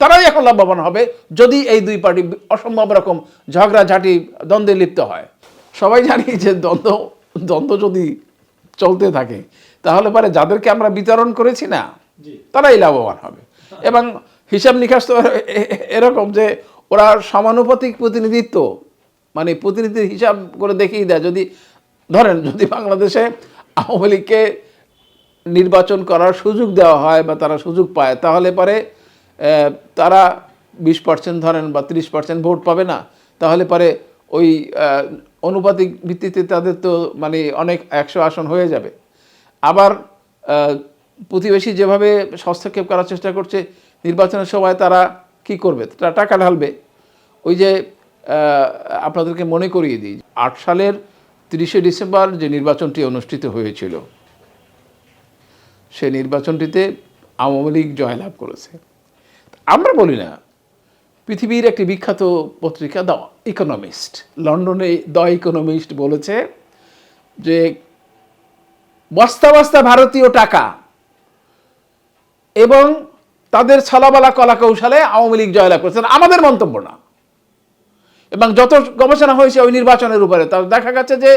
তারাই এখন লাভবান হবে যদি এই দুই পার্টি অসম্ভব রকম ঝগড়াঝাটি দ্বন্দ্বে লিপ্ত হয়। সবাই জানি যে দ্বন্দ্ব দ্বন্দ্ব যদি চলতে থাকে তাহলে পরে যাদেরকে আমরা বিতরণ করেছি না তারাই লাভবান হবে। এবং হিসাব নিকাশ তো এরকম যে ওরা সমানুপাতিক প্রতিনিধিত্ব মানে প্রতিনিধির হিসাব করে দেখিয়ে দেয়। যদি ধরেন যদি বাংলাদেশে আওয়ামী লীগকে নির্বাচন করার সুযোগ দেওয়া হয় বা তারা সুযোগ পায় তাহলে পরে তারা বিশ পার্সেন্ট ধরেন বা ত্রিশ পার্সেন্ট ভোট পাবে না, তাহলে পরে ওই অনুপাতিক ভিত্তিতে তাদের তো মানে অনেক একশো আসন হয়ে যাবে। আবার প্রতিবেশী যেভাবে হস্তক্ষেপ করার চেষ্টা করছে নির্বাচনের সময় তারা কি করবে? তারা টাকা ঢালবে। ওই যে আপনাদেরকে মনে করিয়ে দিই, আট সালের তিরিশে ডিসেম্বর যে নির্বাচনটি অনুষ্ঠিত হয়েছিল, সে নির্বাচনটিতে আওয়ামী লীগ জয়লাভ করেছে। আমরা বলি না, পৃথিবীর একটি বিখ্যাত পত্রিকা দ্য ইকোনমিস্ট লন্ডনে দ্য ইকোনমিস্ট বলেছে যে বস্তা বস্তা ভারতীয় টাকা এবং তাদের ছলাবালা কলা কৌশলে আওয়ামী লীগ জয়লাভ করেছেন আমাদের মন্তব্য না। এবং যত গবেষণা হয়েছে ওই নির্বাচনের উপরে তার দেখা গেছে যে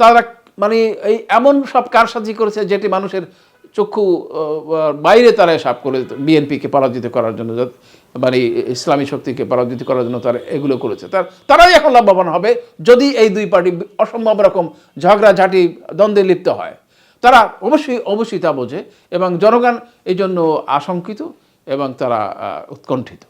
তারা মানে এই এমন সব কারসাজি করেছে যেটি মানুষের চক্ষু বাইরে তারা সাপ করে বিএনপিকে পরাজিত করার জন্য মানে ইসলামী শক্তিকে পরাজিত করার জন্য তারা এগুলো করেছে। তার তারাই এখন লাভবান হবে যদি এই দুই পার্টি অসম্ভব রকম ঝগড়াঝাটি, দ্বন্দ্বে লিপ্ত হয়। তারা অবশ্যই অবশ্যই তা বোঝে এবং জনগণ এই জন্য আশঙ্কিত এবং তারা উৎকণ্ঠিত।